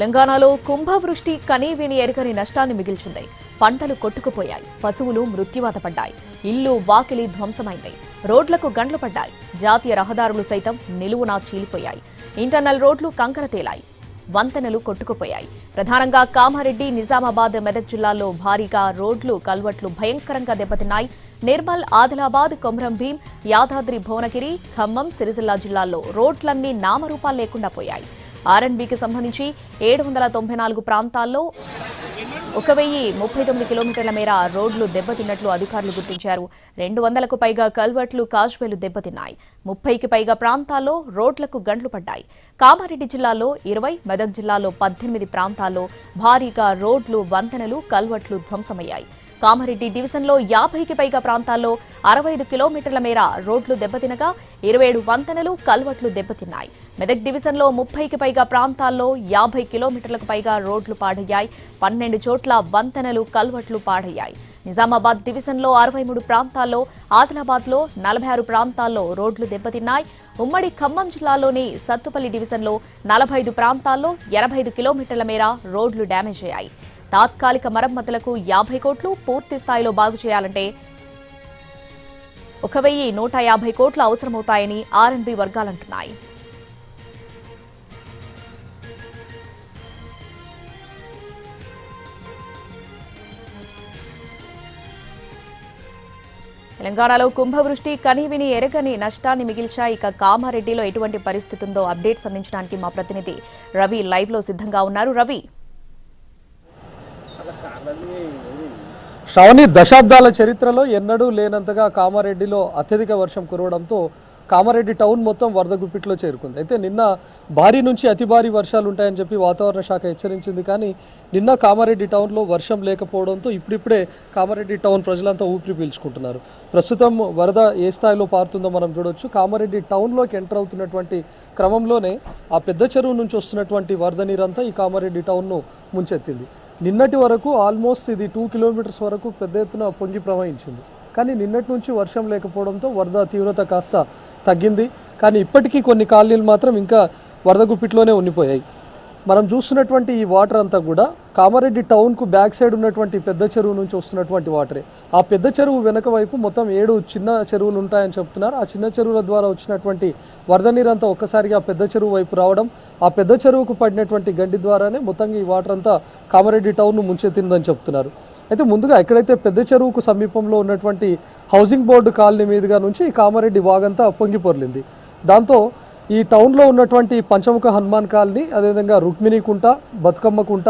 తెలంగాణలో కుంభవృష్టి కనీవిని ఎరగని నష్టాన్ని మిగిల్చింది. పంటలు కొట్టుకుపోయాయి. పశువులు మృత్యువాత పడ్డాయి. ఇల్లు వాకిలి ధ్వంసమైంది. రోడ్లకు గండ్లు పడ్డాయి. జాతీయ రహదారులు సైతం నిలువునా చీలిపోయాయి. ఇంటర్నల్ రోడ్లు కంకర తేలాయి. వంతెనలు కొట్టుకుపోయాయి. ప్రధానంగా కామారెడ్డి నిజామాబాద్ మెదక్ జిల్లాల్లో భారీగా రోడ్లు కల్వట్లు భయంకరంగా దెబ్బతిన్నాయి. నిర్మల్ ఆదిలాబాద్ కొమరం భీం యాదాద్రి భువనగిరి ఖమ్మం సిరిసిల్ల జిల్లాల్లో రోడ్లన్నీ నామరూపాలు లేకుండా పోయాయి. ఆర్ఎండ్బికి సంబంధించి ఏడు వందల తొంభై నాలుగు ప్రాంతాల్లో ఒక వెయ్యి ముప్పై తొమ్మిది కిలోమీటర్ల మేర రోడ్లు దెబ్బతిన్నట్లు అధికారులు గుర్తించారు. రెండు వందలకు పైగా కల్వర్ట్లు కాజ్వేలు దెబ్బతిన్నాయి. ముప్పైకి పైగా ప్రాంతాల్లో రోడ్లకు గండ్లు పడ్డాయి. కామారెడ్డి జిల్లాలో ఇరవై మెదక్ జిల్లాలో పద్దెనిమిది ప్రాంతాల్లో భారీగా రోడ్లు వంతెనలు కల్వర్ట్లు ధ్వంసమయ్యాయి. కామారెడ్డి డివిజన్లో యాభైకి పైగా ప్రాంతాల్లో అరవై ఐదు కిలోమీటర్ల మేర రోడ్లు దెబ్బతినగా ఇరవై ఏడు వంతెనలు కల్వట్లు దెబ్బతిన్నాయి. మెదక్ డివిజన్లో ముప్పైకి పైగా ప్రాంతాల్లో యాభై కిలోమీటర్లకు పైగా రోడ్లు పాడయ్యాయి. పన్నెండు చోట్ల వంతెనలు కల్వట్లు పాడయ్యాయి. నిజామాబాద్ డివిజన్లో అరవై మూడు ప్రాంతాల్లో ఆదిలాబాద్లో నలభై ఆరు ప్రాంతాల్లో రోడ్లు దెబ్బతిన్నాయి. ఉమ్మడి ఖమ్మం జిల్లాలోని సత్తుపల్లి డివిజన్లో నలభై ఐదు ప్రాంతాల్లో ఎనభై ఐదు కిలోమీటర్ల మేర రోడ్లు డ్యామేజ్ అయ్యాయి. తాత్కాలిక మరమ్మతులకు యాభై కోట్లు పూర్తి స్థాయిలో బాగు చేయాలంటే ఒక వెయ్యి నూట యాభై కోట్లు అవసరమవుతాయని ఆర్ఎన్బి వర్గాలంటున్నాయి. తెలంగాణలో కుంభవృష్టి కనీవిని ఎరగని నష్టాన్ని మిగిల్చా ఇక కామారెడ్డిలో ఎటువంటి పరిస్థితి ఉందో అప్డేట్స్ అందించడానికి మా ప్రతినిధి రవి లైవ్లో సిద్ధంగా ఉన్నారు. రవి శ్రవణి దశాబ్దాల చరిత్రలో ఎన్నడూ లేనంతగా కామారెడ్డిలో అత్యధిక వర్షం కురవడంతో కామారెడ్డి టౌన్ మొత్తం వరద గుప్పిట్లో చేరుకుంది. అయితే నిన్న భారీ నుంచి అతి భారీ వర్షాలు ఉంటాయని చెప్పి వాతావరణ శాఖ హెచ్చరించింది. కానీ నిన్న కామారెడ్డి టౌన్లో వర్షం లేకపోవడంతో ఇప్పుడిప్పుడే కామారెడ్డి టౌన్ ప్రజలంతా ఊపిరి పీల్చుకుంటున్నారు. ప్రస్తుతం వరద ఏ స్థాయిలో పారుతుందో మనం చూడొచ్చు. కామారెడ్డి టౌన్లోకి ఎంటర్ అవుతున్నటువంటి క్రమంలోనే ఆ పెద్ద చెరువు నుంచి వస్తున్నటువంటి వరద నీరంతా ఈ కామారెడ్డి టౌన్ను ముంచెత్తింది. నిన్నటి వరకు ఆల్మోస్ట్ ఇది టూ కిలోమీటర్స్ వరకు పెద్ద ఎత్తున పొంగి ప్రవహించింది. కానీ నిన్నటి నుంచి వర్షం లేకపోవడంతో వరద తీవ్రత కాస్త తగ్గింది. కానీ ఇప్పటికీ కొన్ని కాలనీలు మాత్రం ఇంకా వరద గుప్పిట్లోనే ఉండిపోయాయి. మనం చూస్తున్నటువంటి ఈ వాటర్ అంతా కూడా కామారెడ్డి టౌన్కు బ్యాక్ సైడ్ ఉన్నటువంటి పెద్ద చెరువు నుంచి వస్తున్నటువంటి వాటరే. ఆ పెద్ద చెరువు వెనక వైపు మొత్తం ఏడు చిన్న చెరువులు ఉంటాయని చెప్తున్నారు. ఆ చిన్న చెరువుల ద్వారా వచ్చినటువంటి వరద నీరంతా ఒక్కసారిగా పెద్ద చెరువు వైపు రావడం ఆ పెద్ద చెరువుకు పడినటువంటి గడ్డి ద్వారానే మొత్తంగా ఈ వాటర్ అంతా కామారెడ్డి టౌన్ను ముంచెత్తిందని చెప్తున్నారు. అయితే ముందుగా ఎక్కడైతే పెద్ద చెరువుకు సమీపంలో ఉన్నటువంటి హౌసింగ్ బోర్డు కాలనీ మీదుగా నుంచి ఈ కామారెడ్డి వాగంతా పొంగిపొర్లింది. దాంతో ఈ టౌన్లో ఉన్నటువంటి పంచముఖ హనుమాన్ కాలనీ అదేవిధంగా రుక్మిణి కుంట బతుకమ్మ కుంట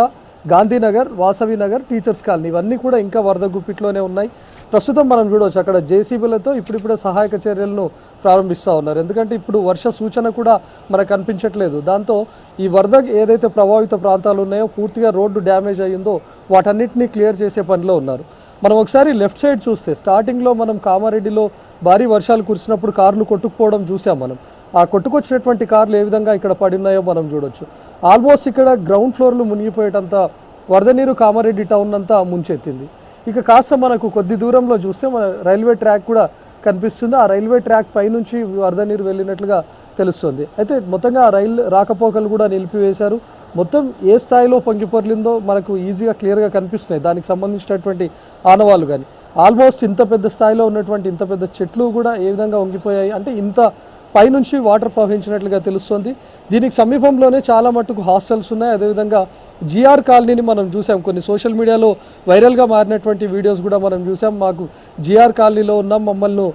గాంధీనగర్ వాసవి నగర్ టీచర్స్ కాలనీ ఇవన్నీ కూడా ఇంకా వరద గుప్పిట్లోనే ఉన్నాయి. ప్రస్తుతం మనం చూడవచ్చు అక్కడ జేసీబీలతో ఇప్పుడిప్పుడే సహాయక చర్యలను ప్రారంభిస్తూ ఉన్నారు. ఎందుకంటే ఇప్పుడు వర్ష సూచన కూడా మనకు కనిపించట్లేదు దాంతో ఈ వరద ఏదైతే ప్రభావిత ప్రాంతాలు ఉన్నాయో పూర్తిగా రోడ్డు డ్యామేజ్ అయ్యిందో వాటన్నిటిని క్లియర్ చేసే పనిలో ఉన్నారు. మనం ఒకసారి లెఫ్ట్ సైడ్ చూస్తే స్టార్టింగ్లో మనం కామారెడ్డిలో భారీ వర్షాలు కురిసినప్పుడు కార్లు కొట్టుకుపోవడం చూసాం మనం. ఆ కొట్టుకొచ్చినటువంటి కార్లు ఏ విధంగా ఇక్కడ పడినాయో మనం చూడొచ్చు. ఆల్మోస్ట్ ఇక్కడ గ్రౌండ్ ఫ్లోర్లు మునిగిపోయేటంత వరద నీరు కామారెడ్డి టౌన్ అంతా ముంచెత్తింది. ఇక కాస్త మనకు కొద్ది దూరంలో చూస్తే మన రైల్వే ట్రాక్ కూడా కనిపిస్తుంది. ఆ రైల్వే ట్రాక్ పైనుంచి వరద నీరు వెళ్ళినట్లుగా తెలుస్తుంది. అయితే మొత్తంగా ఆ రైలు రాకపోకలు కూడా నిలిపివేశారు. మొత్తం ఏ స్థాయిలో పొంగిపొర్లిందో మనకు ఈజీగా క్లియర్గా కనిపిస్తున్నాయి. దానికి సంబంధించినటువంటి ఆనవాళ్ళు కానీ ఆల్మోస్ట్ ఇంత పెద్ద స్థాయిలో ఉన్నటువంటి ఇంత పెద్ద చెట్లు కూడా ఏ విధంగా వంగిపోయాయి? అంటే ఇంత పైనుంచి వాటర్ ప్రవహించినట్లుగా తెలుస్తుంది. దీనికి సమీపంలోనే చాలా మట్టుకు హాస్టల్స్ ఉన్నాయి. అదేవిధంగా జిఆర్ కాలనీని మనం చూసాం. కొన్ని సోషల్ మీడియాలో వైరల్గా మారినటువంటి వీడియోస్ కూడా మనం చూసాం. మాకు జిఆర్ కాలనీలో ఉన్నాం. మమ్మల్ని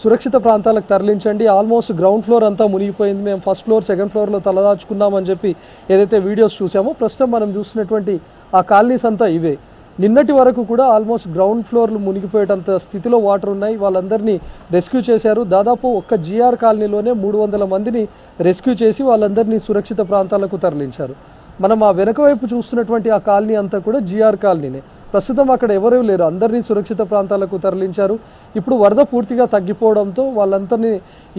సురక్షిత ప్రాంతాలకు తరలించండి. ఆల్మోస్ట్ గ్రౌండ్ ఫ్లోర్ అంతా మునిగిపోయింది. మేము ఫస్ట్ ఫ్లోర్ సెకండ్ ఫ్లోర్లో తలదాచుకున్నామని చెప్పి ఏదైతే వీడియోస్ చూసామో ప్రస్తుతం మనం చూసినటువంటి ఆ కాలనీస్ అంతా ఇవే. నిన్నటి వరకు కూడా ఆల్మోస్ట్ గ్రౌండ్ ఫ్లోర్లు మునిగిపోయేటంత స్థితిలో వాటర్ ఉన్నాయి. వాళ్ళందరినీ రెస్క్యూ చేశారు. దాదాపు ఒక్క జీఆర్ కాలనీలోనే మూడు వందల మందిని రెస్క్యూ చేసి వాళ్ళందరినీ సురక్షిత ప్రాంతాలకు తరలించారు. మనం ఆ వెనక వైపు చూస్తున్నటువంటి ఆ కాలనీ అంతా కూడా జిఆర్ కాలనీనే. ప్రస్తుతం అక్కడ ఎవరూ లేరు. అందరినీ సురక్షిత ప్రాంతాలకు తరలించారు. ఇప్పుడు వరద పూర్తిగా తగ్గిపోవడంతో వాళ్ళందరినీ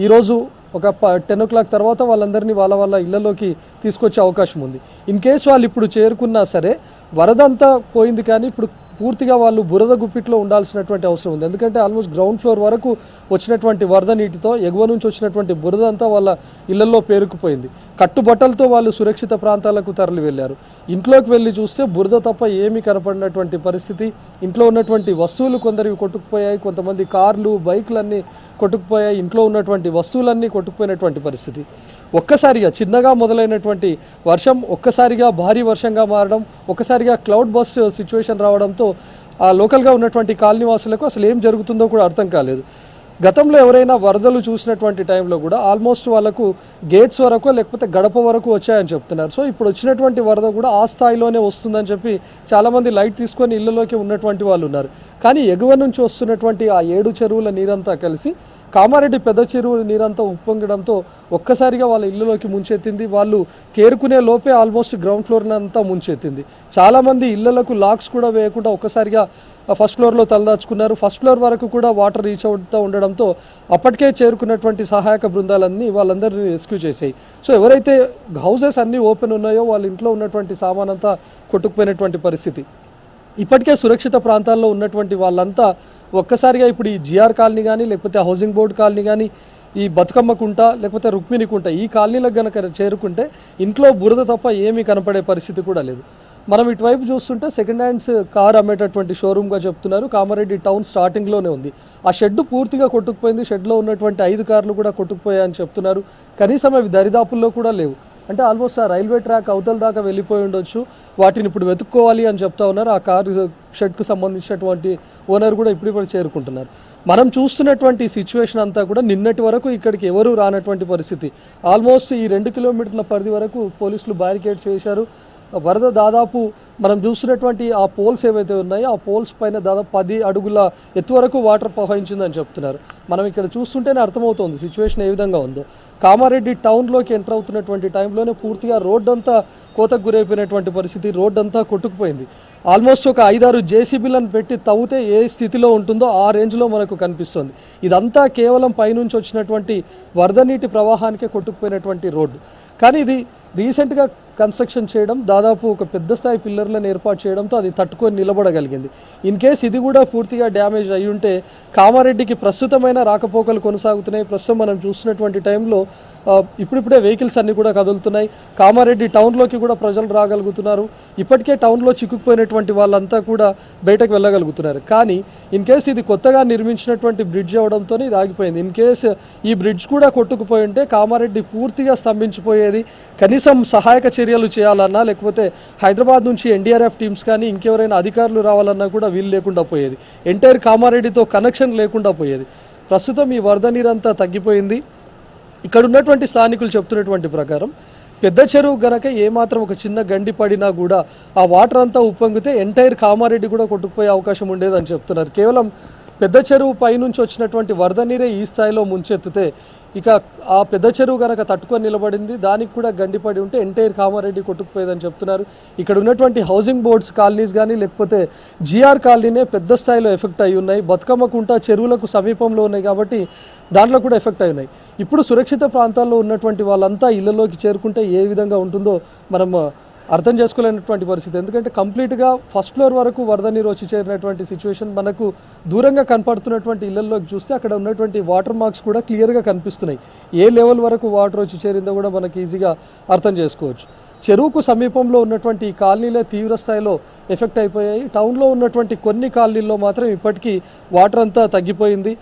ఈరోజు ఒక టెన్ ఓ క్లాక్ తర్వాత వాళ్ళందరినీ వాళ్ళ వాళ్ళ ఇళ్ళలోకి తీసుకొచ్చే అవకాశం ఉంది. ఇన్ కేస్ వాళ్ళు ఇప్పుడు చేరుకున్నా సరే వరదంతా పోయింది కానీ ఇప్పుడు పూర్తిగా వాళ్ళు బురద గుప్పిట్లో ఉండాల్సినటువంటి అవసరం ఉంది. ఎందుకంటే ఆల్మోస్ట్ గ్రౌండ్ ఫ్లోర్ వరకు వచ్చినటువంటి వరద నీటితో ఎగువ నుంచి వచ్చినటువంటి బురద అంతా వాళ్ళ ఇళ్ళలో పేరుకుపోయింది. కట్టుబట్టలతో వాళ్ళు సురక్షిత ప్రాంతాలకు తరలి వెళ్ళారు ఇంట్లోకి వెళ్ళి చూస్తే బురద తప్ప ఏమీ కనపడినటువంటి పరిస్థితి. ఇంట్లో ఉన్నటువంటి వస్తువులు కొందరివి కొట్టుకుపోయాయి. కొంతమంది కార్లు బైకులన్నీ కొట్టుకుపోయాయి ఇంట్లో ఉన్నటువంటి వస్తువులన్నీ కొట్టుకుపోయినటువంటి పరిస్థితి. ఒక్కసారిగా చిన్నగా మొదలైనటువంటి వర్షం ఒక్కసారిగా భారీ వర్షంగా మారడం ఒక్కసారిగా క్లౌడ్ బస్ట్ సిచ్యువేషన్ రావడంతో ఆ లోకల్గా ఉన్నటువంటి కాలనీ వాసులకు అసలు ఏం జరుగుతుందో కూడా అర్థం కాలేదు. గతంలో ఎవరైనా వరదలు చూసినటువంటి టైంలో కూడా ఆల్మోస్ట్ వాళ్ళకు గేట్స్ వరకు లేకపోతే గడప వరకు వచ్చాయని చెప్తున్నారు. సో ఇప్పుడు వచ్చినటువంటి వరద కూడా ఆ స్థాయిలోనే వస్తుందని చెప్పి చాలామంది లైట్ తీసుకొని ఇళ్ళలోకి ఉన్నటువంటి వాళ్ళు ఉన్నారు. కానీ ఎగువ నుంచి వస్తున్నటువంటి ఆ ఏడు చెరువుల నీరంతా కలిసి కామారెడ్డి పెద్ద చెరువు నీరంతా ఉప్పొంగడంతో ఒక్కసారిగా వాళ్ళ ఇళ్ళలోకి ముంచెత్తింది. వాళ్ళు తేరుకునే లోపే ఆల్మోస్ట్ గ్రౌండ్ ఫ్లోర్ అంతా ముంచెత్తింది. చాలామంది ఇళ్ళకు లాక్స్ కూడా వేయకుండా ఒక్కసారిగా ఫస్ట్ ఫ్లోర్లో తలదాచుకున్నారు. ఫస్ట్ ఫ్లోర్ వరకు కూడా వాటర్ రీచ్ అవుతూ ఉండడంతో అప్పటికే చేరుకున్నటువంటి సహాయక బృందాలన్నీ వాళ్ళందరినీ రెస్క్యూ చేసాయి. సో ఎవరైతే హౌసెస్ అన్నీ ఓపెన్ ఉన్నాయో వాళ్ళ ఇంట్లో ఉన్నటువంటి సామాన్ అంతా కొట్టుకుపోయినటువంటి పరిస్థితి. ఇప్పటికే సురక్షిత ప్రాంతాల్లో ఉన్నటువంటి వాళ్ళంతా ఒక్కసారిగా ఇప్పుడు ఈ జిఆర్ కాలనీ కానీ లేకపోతే హౌసింగ్ బోర్డు కాలనీ కానీ ఈ బతుకమ్మ కుంట లేకపోతే రుక్మిణి కుంట ఈ కాలనీలకు గనక చేరుకుంటే ఇంట్లో బురద తప్ప ఏమీ కనపడే పరిస్థితి కూడా లేదు. మనం ఇటువైపు చూస్తుంటే సెకండ్ హ్యాండ్స్ కార్ అమ్మేటటువంటి షోరూమ్గా చెప్తున్నారు. కామారెడ్డి టౌన్ స్టార్టింగ్లోనే ఉంది. ఆ షెడ్ పూర్తిగా కొట్టుకుపోయింది. షెడ్లో ఉన్నటువంటి ఐదు కార్లు కూడా కొట్టుకుపోయాయని చెప్తున్నారు. కనీసం అవి దరిదాపుల్లో కూడా లేవు. అంటే ఆల్మోస్ట్ ఆ రైల్వే ట్రాక్ అవతల దాకా వెళ్ళిపోయి ఉండొచ్చు. వాటిని ఇప్పుడు వెతుక్కోవాలి అని చెప్తా ఉన్నారు. ఆ కారు షెడ్కు సంబంధించినటువంటి ఓనర్ కూడా ఇప్పుడిప్పుడు చేరుకుంటున్నారు. మనం చూస్తున్నటువంటి సిచ్యువేషన్ అంతా కూడా నిన్నటి వరకు ఇక్కడికి ఎవరు రానటువంటి పరిస్థితి. ఆల్మోస్ట్ ఈ రెండు కిలోమీటర్ల పరిధి వరకు పోలీసులు బ్యారికేడ్స్ వేశారు. వరద దాదాపు మనం చూస్తున్నటువంటి ఆ పోల్స్ ఏవైతే ఉన్నాయో ఆ పోల్స్ పైన దాదాపు పది అడుగుల ఎత్తు వరకు వాటర్ ప్రవహించిందని చెప్తున్నారు. మనం ఇక్కడ చూస్తుంటేనే అర్థమవుతుంది సిచ్యువేషన్ ఏ విధంగా ఉందో. కామారెడ్డి టౌన్లోకి ఎంటర్ అవుతున్నటువంటి టైంలోనే పూర్తిగా రోడ్డు అంతా కోతకు గురైపోయినటువంటి పరిస్థితి రోడ్డు అంతా కొట్టుకుపోయింది. ఆల్మోస్ట్ ఒక ఐదారు జేసీబీలను పెట్టి తవ్వితే ఏ స్థితిలో ఉంటుందో ఆ రేంజ్లో మనకు కనిపిస్తుంది. ఇదంతా కేవలం పైనుంచి వచ్చినటువంటి వరద నీటి ప్రవాహానికే కొట్టుకుపోయినటువంటి రోడ్డు. కానీ ఇది రీసెంట్గా కన్స్ట్రక్షన్ చేయడం దాదాపు ఒక పెద్ద స్థాయి పిల్లర్లను ఏర్పాటు చేయడంతో అది తట్టుకొని నిలబడగలిగింది. ఇన్ కేస్ ఇది కూడా పూర్తిగా డ్యామేజ్ అయి ఉంటే కామారెడ్డికి ప్రస్తుతమైన రాకపోకలు కొనసాగుతున్నాయి. ప్రస్తుతం మనం చూస్తున్నటువంటి టైంలో ఇప్పుడిప్పుడే వెహికల్స్ అన్నీ కూడా కదులుతున్నాయి. కామారెడ్డి టౌన్లోకి కూడా ప్రజలు రాగలుగుతున్నారు. ఇప్పటికే టౌన్లో చిక్కుకుపోయినటువంటి వాళ్ళంతా కూడా బయటకు వెళ్ళగలుగుతున్నారు. కానీ ఇన్ కేస్ ఇది కొత్తగా నిర్మించినటువంటి బ్రిడ్జ్ అవడంతో ఇది ఆగిపోయింది. ఇన్ కేస్ ఈ బ్రిడ్జ్ కూడా కొట్టుకుపోయి ఉంటే కామారెడ్డి పూర్తిగా స్తంభించిపోయేది. కనీసం సహాయక చర్యలు చేయాలన్నా లేకపోతే హైదరాబాద్ నుంచి ఎన్డీఆర్ఎఫ్ టీమ్స్ కానీ ఇంకెవరైనా అధికారులు రావాలన్నా కూడా వీలు లేకుండా పోయేది. ఎంటైర్ కామారెడ్డితో కనెక్షన్ లేకుండా పోయేది. ప్రస్తుతం ఈ వరద నీరంతా తగ్గిపోయింది. ఇక్కడ ఉన్నటువంటి స్థానికులు చెప్తున్నటువంటి ప్రకారం పెద్ద చెరువు గనక ఏమాత్రం ఒక చిన్న గండి పడినా కూడా ఆ వాటర్ అంతా ఉప్పొంగితే ఎంటైర్ కామారెడ్డి కూడా కొట్టుకుపోయే అవకాశం ఉండేదని చెప్తున్నారు. కేవలం పెద్ద చెరువు పైనుంచి వచ్చినటువంటి వరద నీరే ఈ స్థాయిలో ముంచెత్తితే ఇక ఆ పెద్ద చెరువు కనుక తట్టుకొని నిలబడింది దానికి కూడా గండిపడి ఉంటే ఎంటైర్ కామారెడ్డి కొట్టుకుపోయేదని చెప్తున్నారు. ఇక్కడ ఉన్నటువంటి హౌసింగ్ బోర్డ్స్ కాలనీస్ కానీ లేకపోతే జిఆర్ కాలనీనే పెద్ద స్థాయిలో ఎఫెక్ట్ అయి ఉన్నాయి. బతుకమ్మ కుంట చెరువులకు సమీపంలో ఉన్నాయి కాబట్టి దాంట్లో కూడా ఎఫెక్ట్ అయి ఉన్నాయి. ఇప్పుడు సురక్షిత ప్రాంతాల్లో ఉన్నటువంటి వాళ్ళంతా ఇళ్ళలోకి చేరుకుంటే ఏ విధంగా ఉంటుందో మనం అర్థం చేసుకోలేనటువంటి పరిస్థితి. ఎందుకంటే కంప్లీట్గా ఫస్ట్ ఫ్లోర్ వరకు వరద నీరు వచ్చి చేరినటువంటి సిచ్యువేషన్ మనకు దూరంగా కనపడుతున్నటువంటి ఇళ్ళలోకి చూస్తే అక్కడ ఉన్నటువంటి వాటర్ మార్క్స్ కూడా క్లియర్గా కనిపిస్తున్నాయి. ఏ లెవెల్ వరకు వాటర్ వచ్చి చేరిందో కూడా మనకి ఈజీగా అర్థం చేసుకోవచ్చు. చెరువుకు సమీపంలో ఉన్నటువంటి ఈ కాలనీలే తీవ్ర స్థాయిలో ఎఫెక్ట్ అయిపోయాయి. టౌన్లో ఉన్నటువంటి కొన్ని కాలనీల్లో మాత్రం ఇప్పటికీ వాటర్ అంతా తగ్గిపోయింది.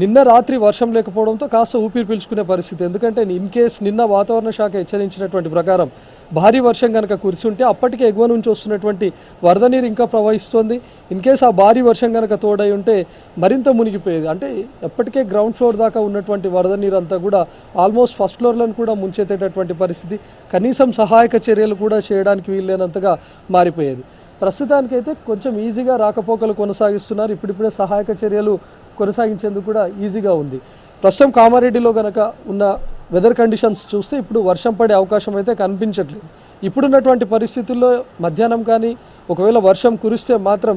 నిన్న రాత్రి వర్షం లేకపోవడంతో కాస్త ఊపిరి పీల్చుకునే పరిస్థితి. ఎందుకంటే ఇన్ కేస్ నిన్న వాతావరణ శాఖ హెచ్చరించినటువంటి ప్రకారం భారీ వర్షం కనుక కురిసుంటే అప్పటికే ఎగువ నుంచి వస్తున్నటువంటి వరద నీరు ఇంకా ప్రవహిస్తుంది. ఇన్ కేస్ ఆ భారీ వర్షం కనుక తోడై ఉంటే మరింత మునిగిపోయేది. అంటే ఎప్పటికే గ్రౌండ్ ఫ్లోర్ దాకా ఉన్నటువంటి వరద నీరు అంతా కూడా ఆల్మోస్ట్ ఫస్ట్ ఫ్లోర్లను కూడా ముంచెత్తేటటువంటి పరిస్థితి. కనీసం సహాయక చర్యలు కూడా చేయడానికి వీల్లేనంతగా మారిపోయేది. ప్రస్తుతానికైతే కొంచెం ఈజీగా రాకపోకలు కొనసాగిస్తున్నారు. ఇప్పుడిప్పుడే సహాయక చర్యలు కొనసాగించేందుకు కూడా ఈజీగా ఉంది. ప్రస్తుతం కామారెడ్డిలో కనుక ఉన్న వెదర్ కండిషన్స్ చూస్తే ఇప్పుడు వర్షం పడే అవకాశం అయితే కనిపించట్లేదు. ఇప్పుడున్నటువంటి పరిస్థితుల్లో మధ్యాహ్నం కానీ ఒకవేళ వర్షం కురిస్తే మాత్రం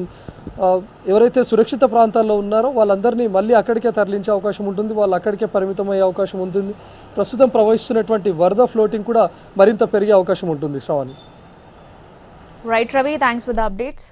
ఎవరైతే సురక్షిత ప్రాంతాల్లో ఉన్నారో వాళ్ళందరినీ మళ్ళీ అక్కడికే తరలించే అవకాశం ఉంటుంది. వాళ్ళు అక్కడికే పరిమితమయ్యే అవకాశం ఉంటుంది. ప్రస్తుతం ప్రవహిస్తున్నటువంటి వరద ఫ్లోటింగ్ కూడా మరింత పెరిగే అవకాశం ఉంటుంది Sravani. Right Ravi thanks for the updates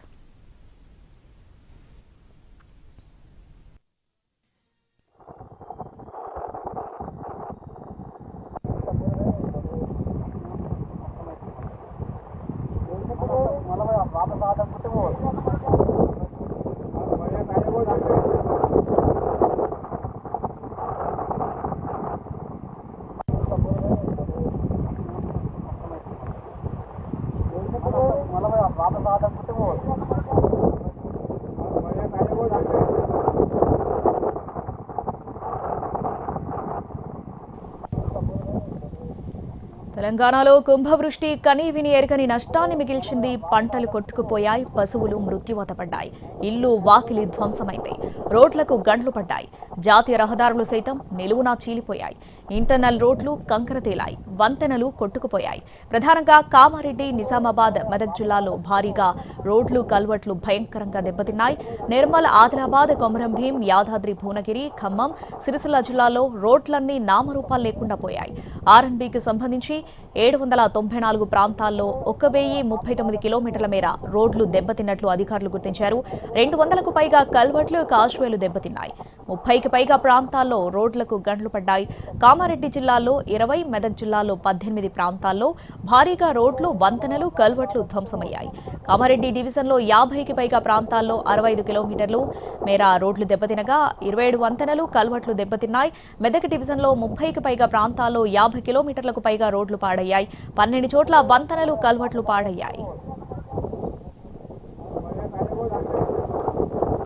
తెలంగాణలో కుంభవృష్టి కనీవిని ఎరగని నష్టాన్ని మిగిల్చింది పంటలు కొట్టుకుపోయాయి పశువులు మృత్యువాత పడ్డాయి ఇల్లు వాకిలి ధ్వంసమైంది. రోడ్లకు గండ్లు పడ్డాయి. జాతీయ రహదారులు సైతం నిలువునా చీలిపోయాయి. ఇంటర్నల్ రోడ్లు కంకర తేలాయి. వంతెనలు కొట్టుకుపోయాయి. ప్రధానంగా కామారెడ్డి నిజామాబాద్ మెదక్ జిల్లాలో భారీగా రోడ్లు కల్వట్లు భయంకరంగా దెబ్బతిన్నాయి. నిర్మల్ ఆదిలాబాద్ కొమరం భీం యాదాద్రి భువనగిరి ఖమ్మం సిరిసిల్ల జిల్లాలో రోడ్లన్నీ నామరూపాలు లేకుండా పోయాయి. ఆర్ఎన్బికి సంబంధించి ఏడు వందల తొంభై నాలుగు ప్రాంతాల్లో ఒక వెయ్యి ముప్పై తొమ్మిది కిలోమీటర్ల మేర రోడ్లు దెబ్బతిన్నట్లు అధికారులు గుర్తించారు. రెండు వందలకు పైగా కల్వర్ట్లు కాజ్వేలు దెబ్బతిన్నాయి. ముప్పైకి పైగా ప్రాంతాల్లో రోడ్లకు గండ్లు పడ్డాయి. కామారెడ్డి జిల్లాలో ఇరవై మెదక్ జిల్లాలో పద్దెనిమిది ప్రాంతాల్లో భారీగా రోడ్లు వంతెనలు కల్వర్ట్లు ధ్వంసమయ్యాయి. కామారెడ్డి డివిజన్లో యాభైకి పైగా ప్రాంతాల్లో అరవై ఐదు కిలోమీటర్లు. మేర రోడ్లు దెబ్బతినగా ఇరవై ఏడు వంతెనలు కల్వర్ట్లు దెబ్బతిన్నాయి. మెదక్ డివిజన్లో ముప్పైకి పైగా ప్రాంతాల్లో యాభై కిలోమీటర్లకు పైగా రోడ్లు పాడయ్యాయి. పన్నెండు చోట్ల వంతెనలు కల్వర్ట్లు పాడయ్యాయి.